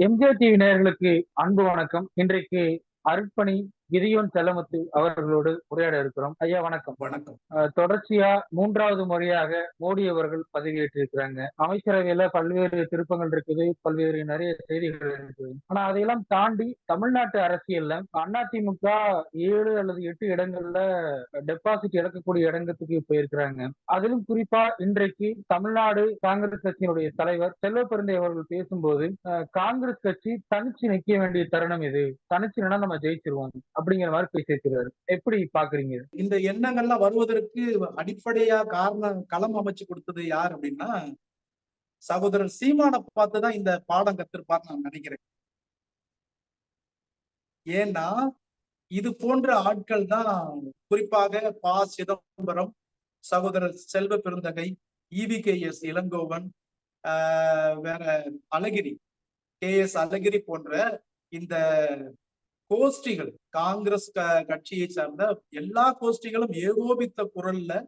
MGR TV நேயர்களுக்கு அன்பு வணக்கம். இன்றைக்கு அருட்பணி கிரியோன் செல்லமுத்து அவர்களோடு உரையாட இருக்கிறோம். ஐயா வணக்கம். வணக்கம். தொடர்ச்சியா மூன்றாவது முறையாக மோடி அவர்கள் பதவியேற்றிருக்கிறாங்க. அமைச்சரவையில பல்வேறு திருப்பங்கள் இருக்குது பல்வேறு நிறைய செய்திகள் இருக்குது. ஆனா அதையெல்லாம் தாண்டி தமிழ்நாட்டு அரசியல்ல அதிமுக ஏழு அல்லது எட்டு இடங்கள்ல டெபாசிட் இழக்கக்கூடிய இடங்கத்துக்கு போயிருக்கிறாங்க. அதிலும் குறிப்பா இன்றைக்கு தமிழ்நாடு காங்கிரஸ் கட்சியினுடைய தலைவர் செல்வ பெருந்தை அவர்கள் பேசும்போது காங்கிரஸ் கட்சி தனிச்சு நிக்க வேண்டிய தருணம் இது. தனிச்சு நம்ம ஜெயிச்சிருவோம். அப்படிங்கிற மாதிரி பேசியிருக்கிறாரு. எப்படி பாக்குறீங்க இந்த எண்ணங்கள்லாம் வருவதற்கு அடிப்படையா காரணம் களம் அமைச்சு கொடுத்தது யார் அப்படின்னா சகோதரர் சீமான பார்த்துதான் இந்த பாடம் கத்திருப்பார் நான் நினைக்கிறேன். ஏன்னா இது போன்ற ஆட்கள் தான் குறிப்பாக பா. சிதம்பரம் சகோதரர் Selva Perunthagai E V K. S. Elangovan ஆஹ் வேற அழகிரி கே. எஸ். அழகிரி போன்ற இந்த கோஷ்டிகள். காங்கிரஸ் க- கட்சியை சார்ந்த எல்லா கோஷ்டிகளும் ஏகோபித்த குரல்ல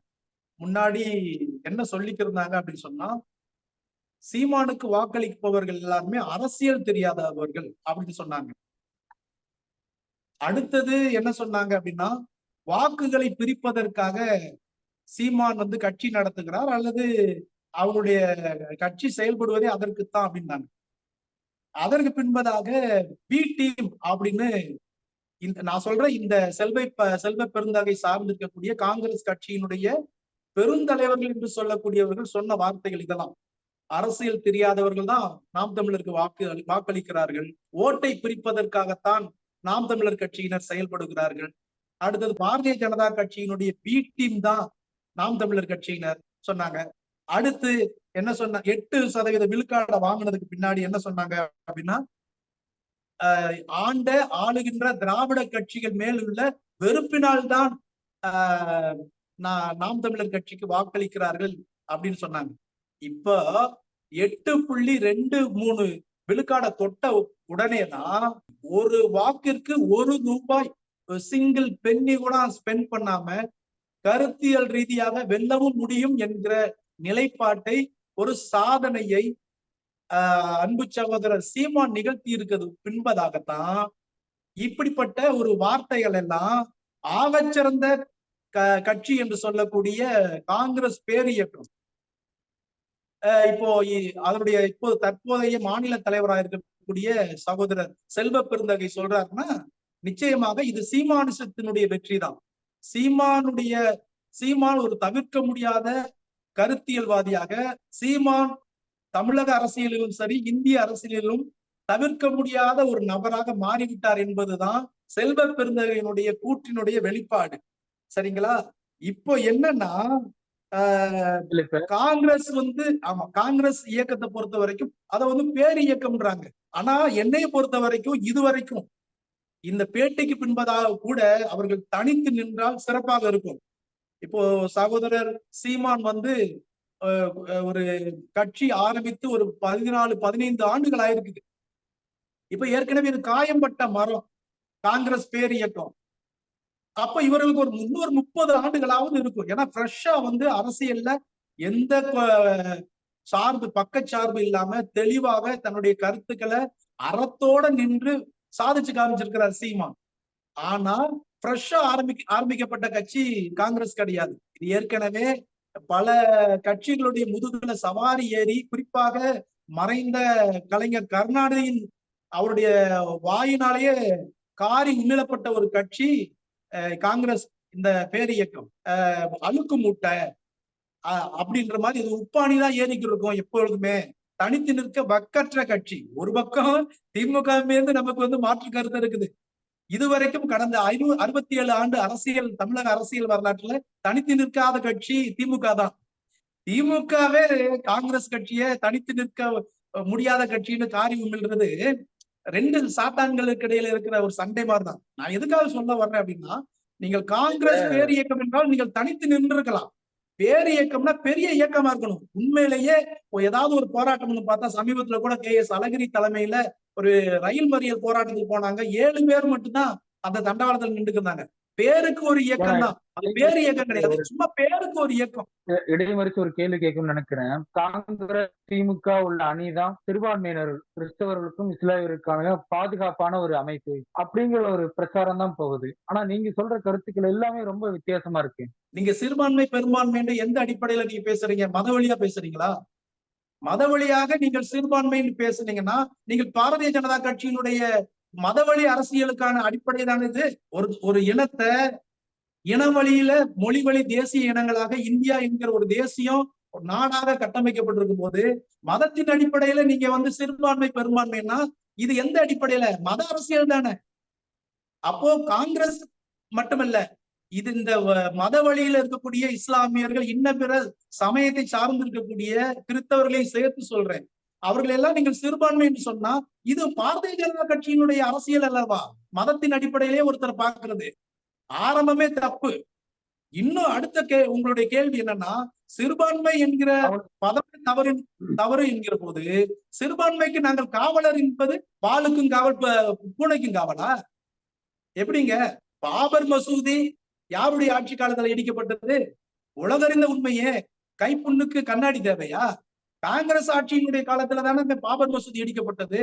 முன்னாடி என்ன சொல்லிக்கிருந்தாங்க அப்படின்னு சொன்னா சீமானுக்கு வாக்களிப்பவர்கள் எல்லாருமே அரசியல் தெரியாதவர்கள் அப்படின்னு சொன்னாங்க. அடுத்தது என்ன சொன்னாங்க அப்படின்னா வாக்குகளை பிரிப்பதற்காக சீமான் வந்து கட்சி நடத்துகிறார் அல்லது அவருடைய கட்சி செயல்படுவதே அதற்குத்தான் அப்படின்னாங்க. அதற்கு பின்பதாக பி டீம் அப்படின்னு இந்த நான் சொல்றேன் இந்த செல்வை செல்வ பெருந்தகை சார்ந்திருக்கக்கூடிய காங்கிரஸ் கட்சியினுடைய பெருந்தலைவர்கள் என்று சொல்லக்கூடியவர்கள் சொன்ன வார்த்தைகள் இதெல்லாம். அரசியல் தெரியாதவர்கள் தான் நாம் தமிழருக்கு வாக்கு அளி- வாக்களிக்கிறார்கள். ஓட்டை பிரிப்பதற்காகத்தான் நாம் தமிழர் கட்சியினர் செயல்படுகிறார்கள். அடுத்தது பாரதிய ஜனதா கட்சியினுடைய பி டீம் தான் நாம் தமிழர் கட்சியினர் சொன்னாங்க. அடுத்து என்ன சொன்ன எட்டு சதவீத விழுக்காடை வாங்கினதுக்கு பின்னாடி என்ன சொன்னாங்க அப்படின்னா ஆஹ் ஆண்ட ஆளுகின்ற திராவிட கட்சிகள் மேல் உள்ள வெறுப்பினால்தான் ஆஹ் நா- நாம் தமிழர் கட்சிக்கு வாக்களிக்கிறார்கள் அப்படின்னு சொன்னாங்க. இப்போ எட்டு புள்ளி ரெண்டு மூணு விழுக்காடை தொட்ட உடனே தான் ஒரு வாக்கிற்கு ஒரு ரூபாய் சிங்கிள் பெண்ணி கூட ஸ்பெண்ட் பண்ணாம கருத்தியல் ரீதியாக வெல்லவும் முடியும் என்கிற நிலைப்பாட்டை ஒரு சாதனையை ஆஹ் அன்பு சகோதரர் சீமான் நிகழ்த்தி இருக்கிறது பின்பதாகத்தான் இப்படிப்பட்ட ஒரு வார்த்தைகள் எல்லாம் ஆகச்சிறந்த க கட்சி என்று சொல்லக்கூடிய காங்கிரஸ் பேரியக்கம் இப்போ அதனுடைய இப்போ தற்போதைய மாநில தலைவராக இருக்கக்கூடிய சகோதரர் செல்வ பெருந்தகை சொல்றாருன்னா நிச்சயமாக இது சீமானுசத்தினுடைய வெற்றி தான் சீமானுடைய சீமான் ஒரு தவிர்க்க முடியாத கருத்தியல்வாதியாக சீமான் தமிழக அரசியலிலும் சரி இந்திய அரசியலிலும் தவிர்க்க முடியாத ஒரு நபராக மாறிவிட்டார் என்பதுதான் செல்வ பெருந்தகையினுடைய கூற்றினுடைய வெளிப்பாடு. சரிங்களா? இப்போ என்னன்னா காங்கிரஸ் வந்து ஆமா காங்கிரஸ் இயக்கத்தை பொறுத்த வரைக்கும் அதை வந்து பேர் இயக்கம்ன்றாங்க. ஆனா என்னைய பொறுத்த வரைக்கும் இது வரைக்கும் இந்த பேட்டைக்கு பின்பதாக கூட அவர்கள் தனித்து நின்றால் சிறப்பாக இருக்கும். இப்போ சகோதரர் சீமான் வந்து அஹ், ஒரு கட்சி ஆரம்பித்து ஒரு பதினாலு பதினைந்து ஆண்டுகள் ஆயிருக்குது. இப்ப ஏற்கனவே இது காயம்பட்ட மரம் காங்கிரஸ் பேர் இயக்கம். அப்ப இவர்களுக்கு ஒரு முன்னூறு முப்பது ஆண்டுகளாவது இருக்கும். ஏன்னா ஃப்ரெஷ்ஷா வந்து அரசியல்ல எந்த கொ- சார்பு இல்லாம தெளிவாக தன்னுடைய கருத்துக்களை அறத்தோட நின்று சாதிச்சு காமிச்சிருக்கிறார் சீமான். ஆனா ஃப்ரெஷ்ஷா ஆரம்பிக்க ஆரம்பிக்கப்பட்ட கட்சி காங்கிரஸ் கிடையாது. இது ஏற்கனவே பல கட்சிகளுடைய முதுகுல சவாரி ஏறி குறிப்பாக மறைந்த கலைஞர் கருணாநிதியின் அவருடைய வாயினாலேயே காரி உமிழப்பட்ட ஒரு கட்சி அஹ், காங்கிரஸ் இந்த பேரியக்கம் அஹ், அழுக்கு மூட்டை அப்படின்ற மாதிரி இது உப்பாணி தான் ஏறிக்கிட்டு இருக்கும் எப்பொழுதுமே. தனித்து நிற்க வக்கற்ற கட்சி. ஒரு பக்கம் திமுக இருந்து நமக்கு வந்து மாற்று கருத்து இருக்குது. இதுவரைக்கும் கடந்த ஐநூறு அறுபத்தி ஏழு ஆண்டு அரசியல் தமிழக அரசியல் வரலாற்றுல தனித்து நிற்காத கட்சி திமுக தான். திமுகவே காங்கிரஸ் கட்சியை தனித்து நிற்க முடியாத கட்சின்னு காரி உமிழ்றது ரெண்டு சாத்தான்களுக்கு இடையில இருக்கிற ஒரு சண்டை மாதிரி தான் நான் எதுக்காக சொல்ல வர்றேன் அப்படின்னா நீங்கள் காங்கிரஸ் பேர் இயக்கம் என்றால் நீங்கள் தனித்து நின்றுக்கலாம் பேர் இயக்கம்னா பெரிய இயக்கமா இருக்கணும். உண்மையிலேயே இப்போ ஏதாவது ஒரு போராட்டம்னு பார்த்தா சமீபத்துல கூட கே எஸ் அழகிரி தலைமையில ஒரு ரயில் மறியல் போராட்டத்துக்கு போனாங்க. ஏழு பேர் மட்டும்தான் அந்த தண்டவாளத்தில் நின்றுக்கு இருந்தாங்க. பேருக்கு ஒரு இயக்கம் தான். அது பேரு இயக்கம் கிடையாது. சும்மா பேருக்கு ஒரு இயக்கம். இடைமறிச்சு ஒரு கேள்வி கேட்கணும்னு நினைக்கிறேன். காங்கிரஸ் திமுக உள்ள அணிதான் சிறுபான்மையினர் கிறிஸ்தவர்களுக்கும் இஸ்லாமியருக்கான பாதுகாப்பான ஒரு அமைப்பு அப்படிங்கிற ஒரு பிரச்சாரம் தான் போகுது. ஆனா நீங்க சொல்ற கருத்துக்கள் எல்லாமே ரொம்ப வித்தியாசமா இருக்கு. நீங்க சிறுபான்மை பெரும்பான்மை எந்த அடிப்படையில நீங்க பேசுறீங்க? மத வழியா பேசுறீங்களா? மத வழியாக நீங்கள் சிறுபான்மைன்னு பேசுனீங்கன்னா நீங்கள் பாரதிய ஜனதா கட்சியினுடைய மதவழி அரசியலுக்கான அடிப்படை தானே இது. ஒரு ஒரு இனத்தை இன வழியில மொழி வழி தேசிய இனங்களாக இந்தியா என்கிற ஒரு தேசியம் ஒரு நாடாக கட்டமைக்கப்பட்டிருக்கும் போது மதத்தின் அடிப்படையில நீங்க வந்து சிறுபான்மை பெரும்பான்மைன்னா இது எந்த அடிப்படையில? மத அரசியல் தானே. அப்போ காங்கிரஸ் மட்டுமல்ல இது இந்த வ- மத வழியில இருக்கக்கூடிய இஸ்லாமியர்கள் இன்ன பிற சமயத்தை சார்ந்து இருக்கக்கூடிய கிறிஸ்தவர்களையும் சேர்த்து சொல்றேன். அவர்கள் எல்லாம் நீங்கள் சிறுபான்மை என்று சொன்னா இது பாரதிய ஜனதா கட்சியினுடைய அரசியல் அல்லவா? மதத்தின் அடிப்படையிலே ஒருத்தர் பார்க்கிறது. ஆரம்பமே தப்பு. இன்னும் அடுத்த கே உங்களுடைய கேள்வி என்னன்னா சிறுபான்மை என்கிற பதம் தவறு தவறு என்கிற போது சிறுபான்மைக்கு நாங்கள் காவலர் என்பது பாலுக்கும் காவல் ப- பூனைக்கும் காவலா? எப்படிங்க? பாபர் மசூதி யாருடைய ஆட்சி காலத்துல இடிக்கப்பட்டது? உலகறிந்த உண்மையே. கைப்புண்ணுக்கு கண்ணாடி தேவையா? காங்கிரஸ் ஆட்சியினுடைய காலத்துல தானே இந்த பாபர் மசூதி இடிக்கப்பட்டது?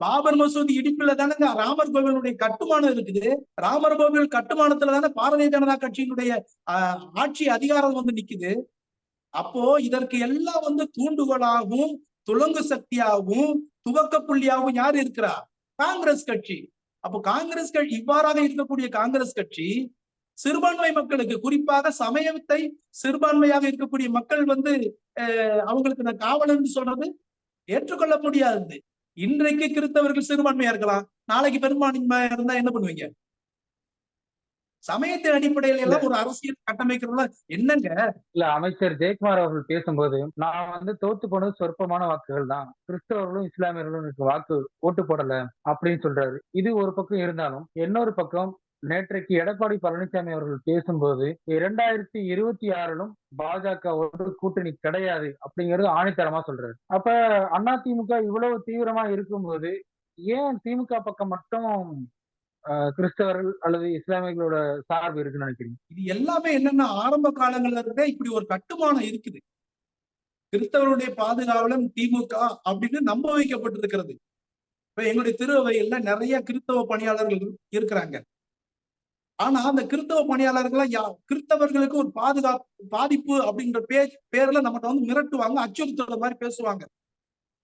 பாபர் மசூதி இடிப்புல தானே ராமர் கோவிலுடைய கட்டுமானம் இருக்குது? ராமர் கோவில் கட்டுமானத்துல தானே பாரதிய ஜனதா கட்சியினுடைய ஆஹ், ஆட்சி அதிகாரம் வந்து நிக்குது. அப்போ இதற்கு எல்லாம் வந்து தூண்டுகோலாகவும் துலங்கு சக்தியாகவும் துவக்க புள்ளியாகவும் யார் இருக்கிறா? காங்கிரஸ் கட்சி. அப்போ காங்கிரஸ் கட்சி இவ்வாறாக இருக்கக்கூடிய காங்கிரஸ் கட்சி சிறுபான்மை மக்களுக்கு குறிப்பாக சமயத்தை சிறுபான்மையாக இருக்கக்கூடிய மக்கள் வந்து அவங்களுக்கு நான் காவலன்னு சொல்றது ஏற்றுக்கொள்ள முடியாது இன்றைக்கு கிறிஸ்தவர்கள் சிறுபான்மையா இருக்கலாம். நாளைக்கு பெரும்பான்மையா இருந்தா என்ன பண்ணுவீங்க? சமயத்தின் அடிப்படையில எல்லாம் ஒரு அரசியல் கட்டமைக்கிறதுல என்னங்க? இல்ல அமைச்சர் ஜெயக்குமார் அவர்கள் பேசும்போது நான் வந்து தோத்து போனது சொற்பமான வாக்குகள் தான். கிறிஸ்தவர்களும் இஸ்லாமியர்களும் எனக்கு வாக்கு ஓட்டு போடல அப்படின்னு சொல்றாரு. இது ஒரு பக்கம் இருந்தாலும் இன்னொரு பக்கம் நேற்றைக்கு எடப்பாடி பழனிசாமி அவர்கள் பேசும்போது இரண்டாயிரத்தி இருபத்தி ஆறிலும் பாஜகவோடு கூட்டணி கிடையாது அப்படிங்கிறது ஆணித்தரமா சொல்றாரு. அப்ப அதிமுக இவ்வளவு தீவிரமா இருக்கும்போது ஏன் திமுக பக்கம் மட்டும் கிறிஸ்தவர்கள் அல்லது இஸ்லாமியர்களோட சார்பு இருக்குன்னு நினைக்கிறீங்க? இது எல்லாமே என்னன்னா ஆரம்ப காலங்கள்ல இருந்தே இப்படி ஒரு கட்டுமானம் இருக்குது. கிறிஸ்தவருடைய பாதுகாவலம் திமுக அப்படின்னு நம்ப வைக்கப்பட்டிருக்கிறது. இப்ப எங்களுடைய திருவையில நிறைய கிறிஸ்தவ பணியாளர்கள் இருக்கிறாங்க. ஆனா அந்த கிறிஸ்தவ பணியாளர்கள் யா கிறிஸ்தவர்களுக்கு ஒரு பாதுகாப்பு பாதிப்பு அப்படிங்கிற பே பேர்ல நம்மகிட்ட வந்து மிரட்டுவாங்க அச்சுறுத்தல் மாதிரி பேசுவாங்க.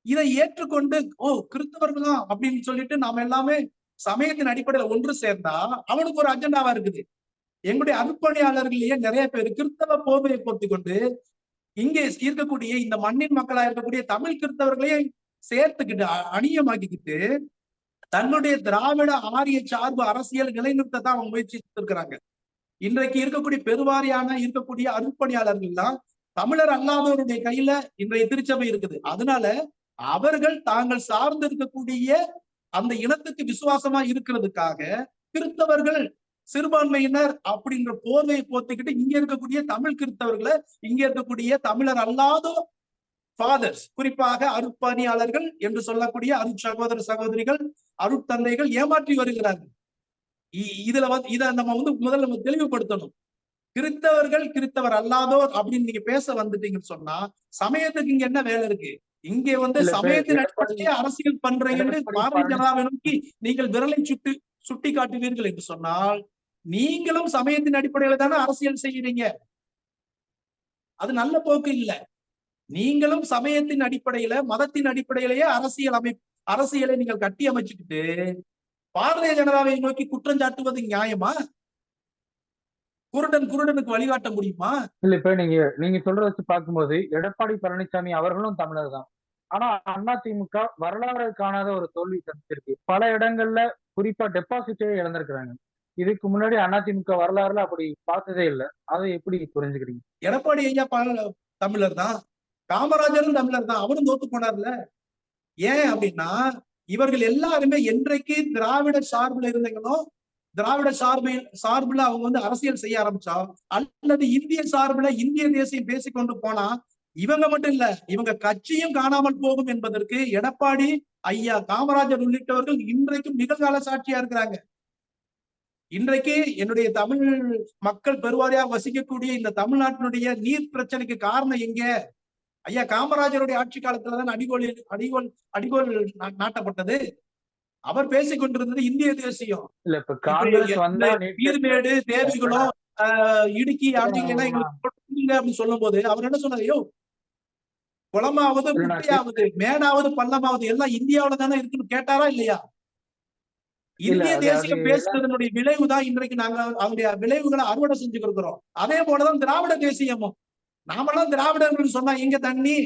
இதை ஏற்றுக்கொண்டு ஓ கிறிஸ்தவர்களா அப்படின்னு சொல்லிட்டு நாம எல்லாமே சமயத்தின் அடிப்படையில ஒன்று சேர்ந்தா அவனுக்கு ஒரு அஜெண்டாவா இருக்குது. எங்களுடைய அர்ப்பணியாளர்களையே நிறைய பேர் கிறிஸ்தவ போர்வையை பொறுத்து கொண்டு இங்கே இருக்கக்கூடிய இந்த மண்ணின் மக்களா இருக்கக்கூடிய தமிழ் கிறிஸ்தவர்களையும் சேர்த்துக்கிட்டு அணியமாக்கிக்கிட்டு தன்னுடைய திராவிட ஆரிய சார்பு அரசியல் நிலைநிறுத்த தான் அவங்க முயற்சித்திருக்கிறாங்க இன்றைக்கு இருக்கக்கூடிய பெருவாரியான இருக்கக்கூடிய அருட்பணியாளர்கள் தான் தமிழர் அல்லாதவருடைய கையில இன்றைய திருச்சபை இருக்குது. அதனால அவர்கள் தாங்கள் சார்ந்து இருக்கக்கூடிய அந்த இனத்துக்கு விசுவாசமா இருக்கிறதுக்காக கிறிஸ்தவர்கள் சிறுபான்மையினர் அப்படின்ற போர்வையை போத்திக்கிட்டு இங்க இருக்கக்கூடிய தமிழ் கிறிஸ்தவர்களை இங்க இருக்கக்கூடிய தமிழர் அல்லாத ஃபாதர்ஸ் குறிப்பாக அருட்பணியாளர்கள் என்று சொல்லக்கூடிய அருட் சகோதர சகோதரிகள் அருட்தந்தைகள் ஏமாற்றி வருகிறார்கள். இதுல வந்து இத நம்ம வந்து முதல்ல நம்ம தெளிவுபடுத்தணும். கிறிஸ்தவர்கள் கிறிஸ்தவர் அல்லாதோர் அப்படின்னு நீங்க பேச வந்துட்டீங்கன்னு சொன்னா சமயத்துக்கு இங்க என்ன வேலை இருக்கு? இங்க வந்து சமயத்தின் அடிப்படையிலே அரசியல் பண்றீங்கன்னு பாரதிய ஜனதாவை நோக்கி நீங்கள் விரலை சுட்டு சுட்டி காட்டுவீர்கள் என்று சொன்னால் நீங்களும் சமயத்தின் அடிப்படையில தானே அரசியல் செய்யறீங்க. அது நல்ல போக்கு இல்ல. நீங்களும் சமயத்தின் அடிப்படையில மதத்தின் அடிப்படையிலேயே அரசியல் அமை அரசியலை நீங்கள் கட்டி அமைச்சுக்கிட்டு பாரதிய ஜனதாவை நோக்கி குற்றம் சாட்டுவது நியாயமா? குருடன் குருடனுக்கு வழிகாட்ட முடியுமா? இல்ல இப்ப நீங்க நீங்க சொல்றத வச்சு பார்க்கும்போது எடப்பாடி பழனிசாமி அவர்களும் தமிழர் தான். ஆனா அதிமுக வரலாறு காணாத ஒரு தோல்வி சந்திச்சிருக்கு. பல இடங்கள்ல குறிப்பா டெபாசிட்டே இழந்திருக்கிறாங்க. இதுக்கு முன்னாடி அதிமுக வரலாறுல அப்படி பார்த்ததே இல்லை. அதை எப்படி புரிஞ்சுக்கிறீங்க? எடப்பாடி ஐயா தமிழர் தான். காமராஜரும் தமிழர் தான். அவரும் தோத்து போனார்ல. ஏன் அப்படின்னா இவர்கள் எல்லாருமே என்றைக்கு திராவிட சார்புல இருந்தீங்களோ திராவிட சார்பை சார்புல அவங்க வந்து அரசியல் செய்ய ஆரம்பிச்சா அல்லது இந்திய சார்புல இந்திய தேசியம் பேசிக்கொண்டு போனா இவங்க மட்டும் இல்ல இவங்க கட்சியும் காணாமல் போகும் என்பதற்கு எடப்பாடி ஐயா காமராஜர் உள்ளிட்டவர்கள் இன்றைக்கும் நிகழ்கால சாட்சியா இருக்கிறாங்க. இன்றைக்கு என்னுடைய தமிழ் மக்கள் பெருவாரியாக வசிக்கக்கூடிய இந்த தமிழ்நாட்டினுடைய நீர் பிரச்சனைக்கு காரணம் எங்க? ஐயா காமராஜருடைய ஆட்சி காலத்துல தான் அடிகோல் அடிகோல் அடிகோல் நாட்டப்பட்டது. அவர் பேசிக் கொண்டிருந்தது இந்திய தேசியம். இல்ல இப்ப இப்ப காங்கிரஸ் எந்த வந்தா நீட் நீர்மேடு தேவிகுளம் இடுக்கி எங்களுக்கு கொடுங்க அப்படின்னு சொல்லும் போது அவர் என்ன சொன்னார்? ஐயோ குளமாவது குட்டையாவது மேடாவது பள்ளமாவது எல்லாம் இந்தியாவுல தானே இருக்குன்னு கேட்டாரா இல்லையா? இந்திய தேசியம் பேசுறதனுடைய விளைவுதான் இன்றைக்கு நாங்க அவருடைய விளைவுகளை அறுவடை செஞ்சுட்டு இருக்கிறோம். அதே போலதான் திராவிட தேசியமும். நாமெல்லாம் திராவிடர்கள் சொன்னா எங்க தண்ணி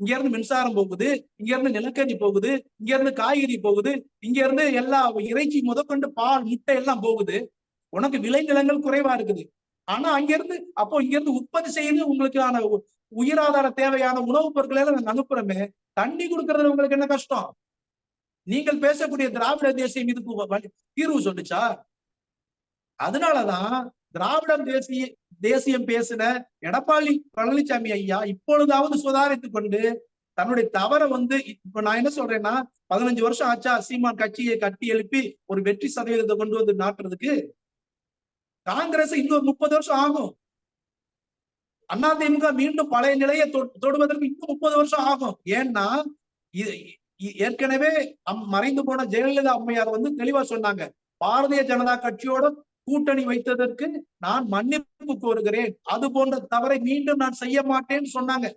இங்க இருந்து மின்சாரம் போகுது இங்க இருந்து நிலக்கரி போகுது இங்க இருந்து காய்கறி போகுது இங்க இருந்து எல்லா இறைச்சி முதற்கொண்டு பால் முட்டை எல்லாம் போகுது. உனக்கு விளைநிலங்கள் குறைவா இருக்குது. ஆனா அங்க இருந்து அப்போ இங்க இருந்து உற்பத்தி செய்து உங்களுக்கான உயிராதார தேவையான உணவுப் பொருட்களை எல்லாம் நாங்க அனுப்புறோமே தண்ணி கொடுக்கறதுல உங்களுக்கு என்ன கஷ்டம்? நீங்கள் பேசக்கூடிய திராவிட தேசியம் இதுக்கு தீர்வு சொல்லுச்சா? அதனாலதான் திராவிட தேசிய தேசியம் பேசின எடப்பாடி பழனிசாமி ஐயா இப்பொழுதாவது சுதாரித்துக் கொண்டு தன்னுடைய தவறை வந்து இப்ப நான் என்ன சொல்றேன்னா பதினஞ்சு வருஷம் ஆச்சா சீமான் கட்சியை கட்டி எழுப்பி ஒரு வெற்றி சதவீதத்தை கொண்டு வந்து நாட்டுறதுக்கு? காங்கிரஸ் இன்னொரு முப்பது வருஷம் ஆகும். அதிமுக மீண்டும் பழைய நிலையை தொ- தொடுவதற்கு இன்னும் முப்பது வருஷம் ஆகும். ஏன்னா இது இ- ஏற்கனவே அம்- மறைந்து போன ஜெயலலிதா அம்மையார் வந்து தெளிவா சொன்னாங்க பாரதிய ஜனதா கட்சியோட கூட்டணி வைத்ததற்கு நான் மன்னிப்பு கோருகிறேன். அது போன்ற தவறை மீண்டும் நான் செய்ய மாட்டேன்னு சொன்னாங்க.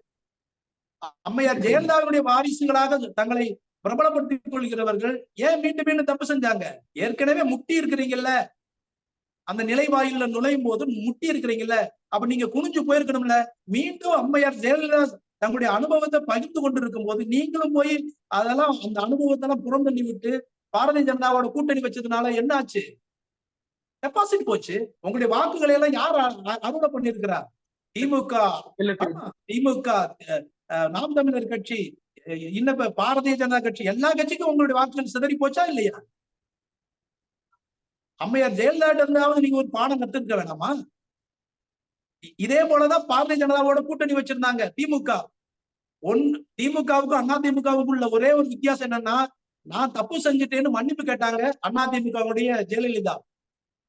அம்மையார் ஜெயலலிதாவுடைய வாரிசுகளாக தங்களை பிரபலப்படுத்திக் கொள்கிறவர்கள் ஏன் மீண்டும் மீண்டும் தப்பு செஞ்சாங்க? ஏற்கனவே முட்டி இருக்கிறீங்கல்ல. அந்த நிலைவாயில நுழையும் போது முட்டி இருக்கிறீங்கல்ல. அப்ப நீங்க குனிஞ்சு போயிருக்கணும்ல. மீண்டும் அம்மையார் ஜெயலலிதா தங்களுடைய அனுபவத்தை பகிர்ந்து கொண்டிருக்கும் போது நீங்களும் போய் அதெல்லாம் அந்த அனுபவத்தை எல்லாம் புறந்தள்ளி விட்டு பாரதிய ஜனதாவோட கூட்டணி வச்சதுனால என்ன ஆச்சு டெபாசிட் போச்சு. உங்களுடைய வாக்குகளை எல்லாம் யார் அறுவடை பண்ணிருக்கிறா திமுக. திமுக நாம் தமிழர் கட்சி இப்ப பாரதிய ஜனதா கட்சி எல்லா கட்சிக்கும் உங்களுடைய வாக்குகள் சிதறி போச்சா இல்லையா? அம்மையார் ஜெயலலிதா இருந்தாவது நீங்க ஒரு பாடம் கத்துக்க வேணாமா? இதே போலதான் பாரதிய ஜனதாவோட கூட்டணி வச்சிருந்தாங்க திமுக. ஒன் திமுகவுக்கும் அண்ணா திமுகவுக்கும் உள்ள ஒரே ஒரு வித்தியாசம் என்னன்னா நான் தப்பு செஞ்சுட்டேன்னு மன்னிப்பு கேட்டாங்க அண்ணா திமுகவுடைய ஜெயலலிதா.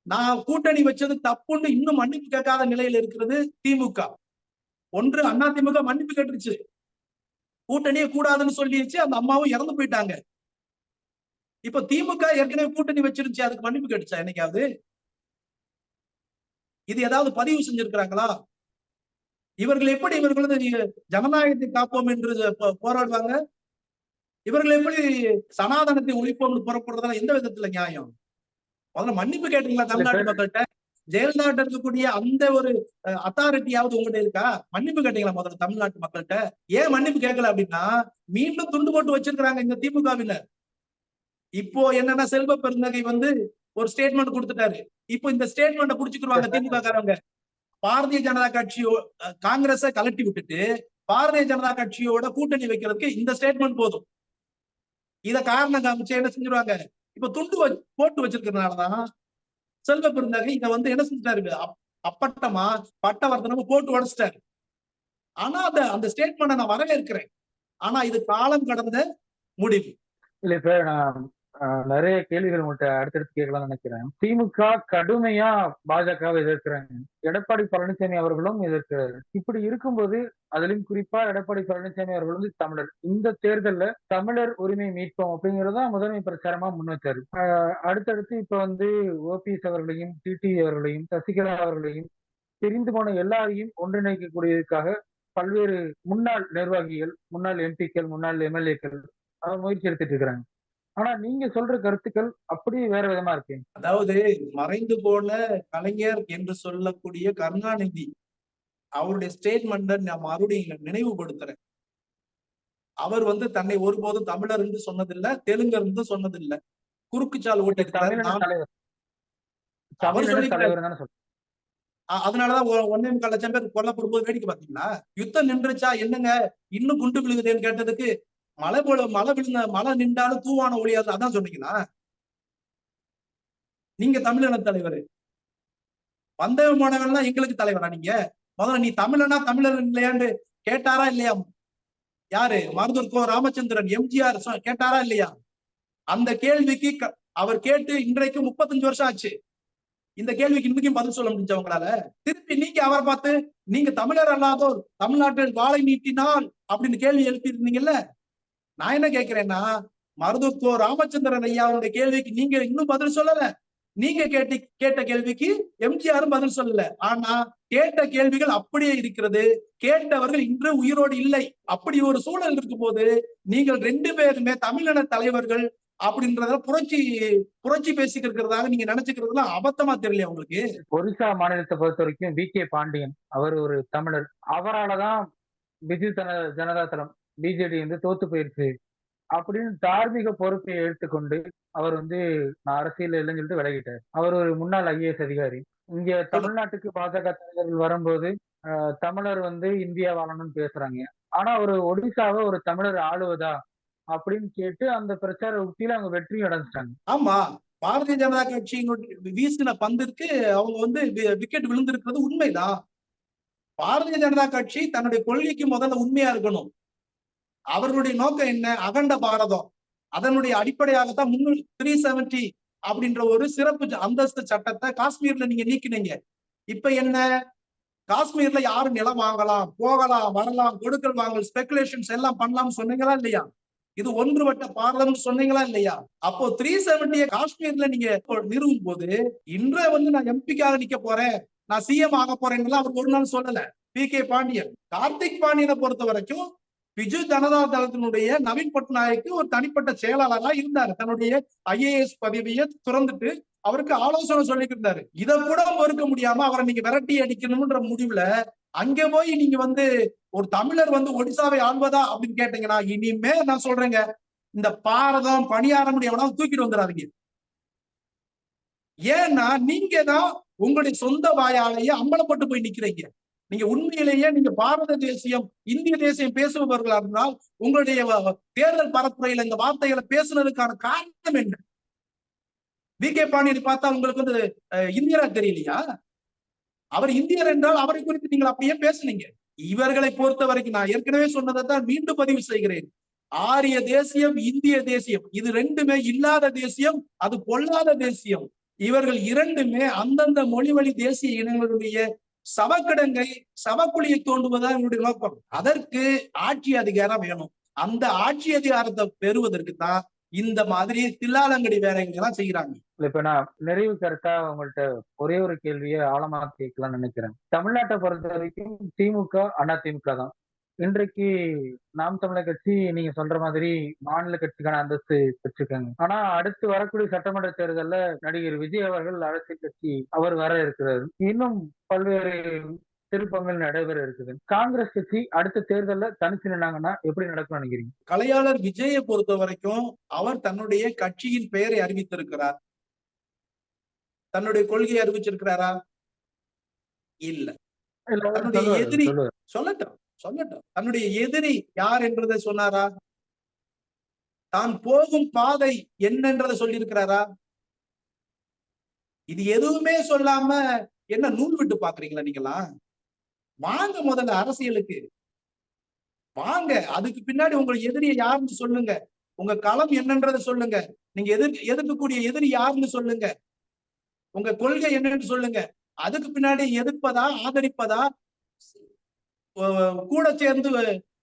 நான் கூட்டணி வச்சது தப்புன்னு இன்னும் மன்னிப்பு கேட்காத நிலையில இருக்கிறது திமுக. ஒன்று அண்ணா திமுக மன்னிப்பு கேட்டுருச்சு. கூட்டணியே கூடாதுன்னு சொல்லிடுச்சு அந்த அம்மாவும் இறந்து போயிட்டாங்க. இப்ப திமுக ஏற்கனவே கூட்டணி வச்சிருந்துச்சு அதுக்கு மன்னிப்பு கேட்டுச்சா என்னைக்காவது? இது ஏதாவது பதிவு செஞ்சிருக்கிறாங்களா? இவர்கள் எப்படி இவர்களது ஜனநாயகத்தை காப்போம் என்று போ- போராடுவாங்க? இவர்கள் எப்படி சனாதனத்தை ஒழிப்போம்னு புறப்படுறதுல எந்த விதத்துல நியாயம்? முதல்ல மன்னிப்பு கேட்டீங்களா தமிழ்நாட்டு மக்கள்கிட்ட? ஜெயலலிதா இருக்கக்கூடிய அந்த ஒரு அத்தாரிட்டியாவது உங்ககிட்ட இருக்கா? மன்னிப்பு கேட்டீங்களா முதல்ல தமிழ்நாட்டு மக்கள்கிட்ட? ஏன் மன்னிப்பு கேட்கல அப்படின்னா மீண்டும் துண்டு போட்டு வச்சிருக்கிறாங்க இந்த திமுகவினர். இப்போ என்னன்னா செல்வ பெருந்தகை வந்து ஒரு ஸ்டேட்மெண்ட் கொடுத்துட்டாரு. இப்போ இந்த ஸ்டேட்மெண்ட்டை புடிச்சுக்கிருவாங்க திமுக காரங்க பாரதிய ஜனதா கட்சியோ காங்கிரஸை கலட்டி விட்டுட்டு பாரதிய ஜனதா கட்சியோட கூட்டணி வைக்கிறதுக்கு இந்த ஸ்டேட்மெண்ட் போதும். இத காரணம் காமிச்சு என்ன செஞ்சிருவாங்க? இப்ப துண்டு வ- போட்டு வச்சிருக்கிறதுனாலதான் செல்வ பெருந்தகை இத வந்து என்ன செஞ்சிட்டாரு? அப்பட்டமா பட்டவர்த்தனமும் போட்டு உடைச்சிட்டாரு. ஆனா அந்த அந்த ஸ்டேட்மெண்ட்டை நான் வரவேற்கிறேன். ஆனா இது காலம் கடந்த முடிவு. இல்ல சார் நான் நிறைய கேள்விகள் உங்கள்கிட்ட அடுத்தடுத்து கேட்கலாம்னு நினைக்கிறேன். திமுக கடுமையா பாஜகவை எதிர்க்கிறாங்க. எடப்பாடி பழனிசாமி அவர்களும் எதிர்க்கிறாரு இப்படி இருக்கும்போது அதிலும் குறிப்பா எடப்பாடி பழனிசாமி அவர்கள் வந்து தமிழர். இந்த தேர்தல்ல தமிழர் உரிமை மீட்போம் அப்படிங்கறத முதன்மை பிரச்சாரமா முன் அஹ், அடுத்தடுத்து இப்ப வந்து ஓபிஎஸ் அவர்களையும் டிடி அவர்களையும் சசிகலா அவர்களையும் தெரிந்து போன எல்லாரையும் ஒன்றிணைக்கக்கூடியதுக்காக பல்வேறு முன்னாள் நிர்வாகிகள் முன்னாள் எம்பிக்கள் முன்னாள் எம்எல்ஏக்கள் முயற்சி எடுத்துட்டு இருக்கிறாங்க. ஆனா நீங்க சொல்ற கருத்துக்கள் அப்படியே வேற விதமா இருக்கு. அதாவது மறைந்து போன கலைஞர் என்று சொல்லக்கூடிய கருணாநிதி அவருடைய ஸ்டேட்மெண்ட்டை நான் மறுபடியும் நினைவுபடுத்துறேன். அவர் வந்து தன்னை ஒருபோதும் தமிழர் என்று சொன்னதில்லை தெலுங்கர் என்று சொன்னதில்லை. குறுக்குச்சால் ஓட்டிருக்கிறார் அவர் அ- அதனாலதான் ஒ- ஒண்ணே முக்கால் லட்சம் பேர் கொல்லப்படும் போது வேடிக்கை பாத்தீங்களா? யுத்தம் நின்றுச்சா என்னங்க? இன்னும் குண்டு விழுகுதுன்னு கேட்டதுக்கு மழை போல மழை விழுந்த மழை நின்றாலும் தூவான ஒளியாது. அதான் சொன்னீங்களா? நீங்க தமிழன தலைவர். வந்தவ போனவன்லாம் எங்களுக்கு தலைவரா நீங்க? முதல்ல நீ தமிழனா தமிழர் இல்லையான்னு கேட்டாரா இல்லையா? யாரு? மருதூர் கோ ராமச்சந்திரன் எம்ஜிஆர் கேட்டாரா இல்லையா? அந்த கேள்விக்கு அவர் கேட்டு இன்றைக்கு முப்பத்தஞ்சு வருஷம் ஆச்சு. இந்த கேள்விக்கு இன்னைக்கும் பதில் சொல்ல முடிஞ்சவங்களால திருப்பி நீங்க அவரை பார்த்து நீங்க தமிழர் அல்லாதோர் தமிழ்நாட்டில் வாழை நீட்டினால் அப்படின்னு கேள்வி எழுப்பி இருந்தீங்கல்ல நான் என்ன கேட்கிறேன்னா மருதுக்கோ ராமச்சந்திரன் ஐயாவுடைய கேள்விக்கு நீங்க இன்னும் பதில் சொல்லல. நீங்க கேட்டு கேட்ட கேள்விக்கு எம்ஜிஆரும் பதில் சொல்லல. ஆனா கேட்ட கேள்விகள் அப்படியே இருக்கிறது. கேட்டவர்கள் இன்று உயிரோடு இல்லை. அப்படி ஒரு சூழல் இருக்கும் போது நீங்கள் ரெண்டு பேருமே தமிழின தலைவர்கள் அப்படின்றத புரட்சி புரட்சி பேசிக்கிட்டு இருக்கிறதாக நீங்க நினைச்சுக்கிறதுலாம் அபத்தமா தெரியல உங்களுக்கு? ஒரிசா மாநிலத்தை பொறுத்த வரைக்கும் வி கே பாண்டியன் அவர் ஒரு தமிழர். அவராலதான் பிஜு ஜனதா தளம் பிஜேடி வந்து தோத்து போயிருச்சு. அப்படின்னு தார்மீக பொறுப்பை எடுத்துக்கொண்டு அவர் வந்து நான் அரசியல் இல்லைன்னு சொல்லிட்டு விலகிட்டார். அவர் ஒரு முன்னாள் ஐஏஎஸ் அதிகாரி. இங்க தமிழ்நாட்டுக்கு பாஜக தலைவர்கள் வரும்போது ஆஹ், தமிழர் வந்து இந்தியா வாழணும்னு பேசுறாங்க. ஆனா ஒரு ஒடிசாவை ஒரு தமிழர் ஆளுவதா? அப்படின்னு கேட்டு அந்த பிரச்சார உத்தியில அவங்க வெற்றியும் அடைஞ்சிட்டாங்க. ஆமா. பாரதிய ஜனதா கட்சியினுடைய வீசின பந்திற்கு அவங்க வந்து விக்கெட் விழுந்திருக்கிறது உண்மைதான். பாரதிய ஜனதா கட்சி தன்னுடைய கொள்கைக்கு முதல்ல உண்மையா இருக்கணும். அவர்களுடைய நோக்கம் என்ன? அகண்ட பாரதம். அதனுடைய அடிப்படையாகத்தான் முன்னூறு த்ரீ செவன்டி அப்படின்ற ஒரு சிறப்பு அந்தஸ்து சட்டத்தை காஷ்மீர்ல நீங்க நீக்கினீங்க. இப்ப என்ன? காஷ்மீர்ல யாரும் நிலம் வாங்கலாம்? போகலாம் வரலாம் கொடுக்கல் வாங்கல் ஸ்பெகுலேஷன்ஸ் எல்லாம் பண்ணலாம்னு சொன்னீங்களா இல்லையா? இது ஒன்றுபட்ட பாரதம்னு சொன்னீங்களா இல்லையா? அப்போ த்ரீ செவன்டிய காஷ்மீர்ல நீங்க நிறுவும் போது இன்றைய வந்து நான் எம்பிக்காக நிக்க போறேன். நான் சிஎம் ஆக போறேன்னு அவர் ஒரு நாள் சொல்லல. B K Pandian. கார்த்திக் பாண்டியனை பொறுத்த வரைக்கும் பிஜு ஜனதா தளத்தினுடைய நவீன் பட்நாயக்கு ஒரு தனிப்பட்ட செயலாளரா இருந்தாரு. தன்னுடைய ஐஏஎஸ் பதவியை துறந்துட்டு அவருக்கு ஆலோசனை சொல்லிட்டு இருந்தாரு. இதை கூட மறுக்க முடியாம அவரை நீங்க விரட்டி அடிக்கணும்ன்ற முடிவுல அங்க போய் நீங்க வந்து ஒரு தமிழர் வந்து ஒடிசாவை ஆள்வதா அப்படின்னு கேட்டீங்கன்னா இனிமே நான் சொல்றேங்க இந்த பாரதம் பணியாரம் எவனா தூக்கிட்டு வந்துடாதீங்க. ஏன்னா நீங்க தான் உங்களுடைய சொந்த வாயாலேயே அம்பலப்பட்டு போய் நிக்கிறீங்க. நீங்க உண்மையிலேயே நீங்க பாரத தேசியம் இந்திய தேசியம் பேசுபவர்களா இருந்தால் உங்களுடைய தேர்தல் பரப்புரையில இந்த வார்த்தைகளை பேசுனதுக்கான காரணம் என்ன? வி. கே. பாண்டியன் பார்த்தா உங்களுக்கு வந்து இந்தியரா தெரியலையா? அவர் இந்தியர் என்றால் அவரை குறித்து நீங்கள் அப்படியே பேசுனீங்க. இவர்களை பொறுத்த வரைக்கும் நான் ஏற்கனவே சொன்னதை தான் மீண்டும் பதிவு செய்கிறேன். ஆரிய தேசியம் இந்திய தேசியம் இது ரெண்டுமே இல்லாத தேசியம் அது பொல்லாத தேசியம். இவர்கள் இரண்டுமே அந்தந்த மொழி வழி தேசிய இனங்களுடைய சவக்கிடங்கை சவக்குழியை தோண்டுவதா என்னுடைய நோக்கம். அதற்கு ஆட்சி அதிகாரம் வேணும். அந்த ஆட்சி அதிகாரத்தை பெறுவதற்கு தான் இந்த மாதிரி தில்லாலங்கடி வேலைகள் எல்லாம் செய்யறாங்க இப்ப நான் நிறைவு கருத்தா உங்கள்ட்ட ஒரே ஒரு கேள்வியை ஆழமா கேட்கலாம்னு நினைக்கிறேன். தமிழ்நாட்டை பொறுத்த வரைக்கும் திமுக அதிமுக தான். இன்றைக்கு நாம் தமிழர் கட்சி நீங்க சொல்ற மாதிரி மாநில கட்சிக்கான அந்தஸ்து பெற்றிருக்காங்க. ஆனா அடுத்து வரக்கூடிய சட்டமன்ற தேர்தல்ல நடிகர் விஜய் அவர்கள் அரசியல் கட்சி அவர் வர இருக்கிறார். இன்னும் பல்வேறு திருப்பங்கள் நடைபெற இருக்குது. காங்கிரஸ் கட்சி அடுத்த தேர்தல்ல தனிச்சு நின்னாங்கன்னா எப்படி நடக்கும் நினைக்கிறீங்க? கலையாளர் விஜயை பொறுத்த வரைக்கும் அவர் தன்னுடைய கட்சியின் பெயரை அறிவித்திருக்கிறார். தன்னுடைய கொள்கையை அறிவிச்சிருக்கிறாரா? இல்ல. தன்னுடைய எதிரி-. சொல்லட்டும். சொல்லட்டும். தன்னுடைய எதிரி யார் என்றதை சொன்னாரா? தான் போகும் பாதை என்னன்றதை சொல்லியிருக்கிறாரா? இது எதுவுமே சொல்லாம என்ன நூல் விட்டு பாக்குறீங்களா நீங்களா வாங்க முதல்ல அரசியலுக்கு. வாங்க அதுக்கு பின்னாடி உங்க எதிரியை யாருன்னு சொல்லுங்க. உங்க களம் என்னன்றதை சொல்லுங்க. நீங்க எதிர் எதிர்க்கக்கூடிய எதிரி யாருன்னு சொல்லுங்க. உங்க கொள்கை என்னன்னு சொல்லுங்க. அதுக்கு பின்னாடி எதிர்ப்பதா ஆதரிப்பதா? கூட சேர்ந்து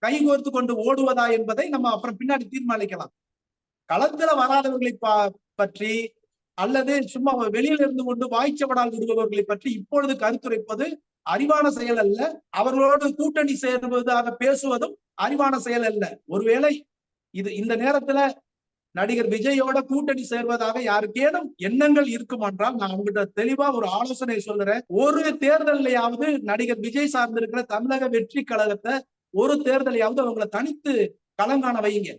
கைகோர்த்து கொண்டு ஓடுவதா என்பதை நம்ம அப்புறம் பின்னாடி தீர்மானிக்கலாம். களத்துல வராதவர்களை பற்றி அல்லது சும்மா வெளியில இருந்து கொண்டு வாய்ச்சவடால் விடுபவர்களை பற்றி இப்பொழுது கருத்துரைப்பது அறிவான செயல் அல்ல. அவர்களோடு கூட்டணி சேர்வதாக பேசுவதும் அறிவான செயல் அல்ல. ஒருவேளை இது இந்த நேரத்துல நடிகர் விஜயோட கூட்டணி சேர்வதாக யாருக்கேனும் எண்ணங்கள் இருக்குமென்றால் நான் உங்ககிட்ட தெளிவா ஒரு ஆலோசனை சொல்லுறேன். ஒரு தேர்தலையாவது நடிகர் விஜய் சார்ந்திருக்கிற தமிழக வெற்றி கழகத்தை ஒரு தேர்தலையாவது அவங்களை தனித்து களங்காண வைங்க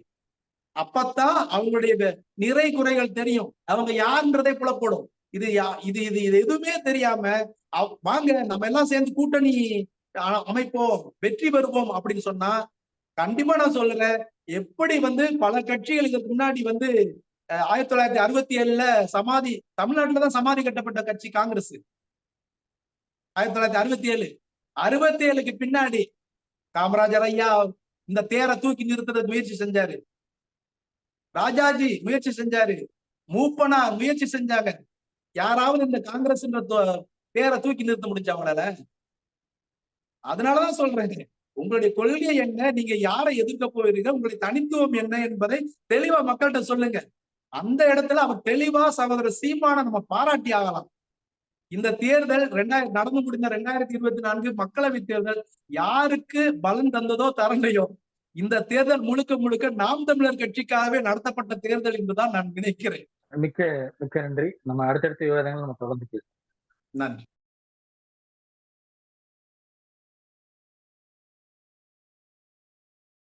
அப்பத்தான் அவங்களுடைய நிறை குறைகள் தெரியும். அவங்க யாருன்றதே புலப்படும். இது யா- இது இது இது எதுவுமே தெரியாம வாங்க நம்ம எல்லாம் சேர்ந்து கூட்டணி அமைப்போம் வெற்றி பெறுவோம் அப்படின்னு சொன்னா கண்டிப்பா நான் சொல்லுறேன் எப்படி வந்து பல கட்சிகளுக்கு முன்னாடி வந்து ஆயிரத்தி தொள்ளாயிரத்தி அறுபத்தி ஏழுல சமாதி தமிழ்நாட்டுலதான் சமாதி கட்டப்பட்ட கட்சி காங்கிரஸ். ஆயிரத்தி தொள்ளாயிரத்தி அறுபத்தி ஏழு. அறுபத்தி ஏழுக்கு பின்னாடி காமராஜர் ஐயா இந்த தேரை தூக்கி நிறுத்துறதுக்கு முயற்சி செஞ்சாரு. ராஜாஜி முயற்சி செஞ்சாரு. மூப்பனா முயற்சி செஞ்சாங்க. யாராவது இந்த காங்கிரஸ் பேரை தூக்கி நிறுத்த முடிஞ்ச அவங்களால? அதனாலதான் சொல்றேன். உங்களுடைய கொள்கை என்ன? நீங்க யாரை எதிர்க்க போகிறீங்க உங்களுடைய தனித்துவம் என்ன என்பதை தெளிவா மக்கள்கிட்ட சொல்லுங்க. அந்த இடத்துல அவர் தெளிவா சகோதரர் சீமான நம்ம பாராட்டி ஆகலாம். இந்த தேர்தல் ரெண்டாயிரம் நடந்து முடிந்த ரெண்டாயிரத்தி இருபத்தி நான்கு மக்களவை தேர்தல் யாருக்கு பலன் தந்ததோ தரலையோ இந்த தேர்தல் முழுக்க முழுக்க நாம் தமிழர் கட்சிக்காகவே நடத்தப்பட்ட தேர்தல் என்றுதான் நான் நினைக்கிறேன். மிக்க மிக்க நன்றி. நம்ம அடுத்தடுத்த விவாதங்கள் நம்ம தொடர்ந்து பேசுவோம். நன்றி.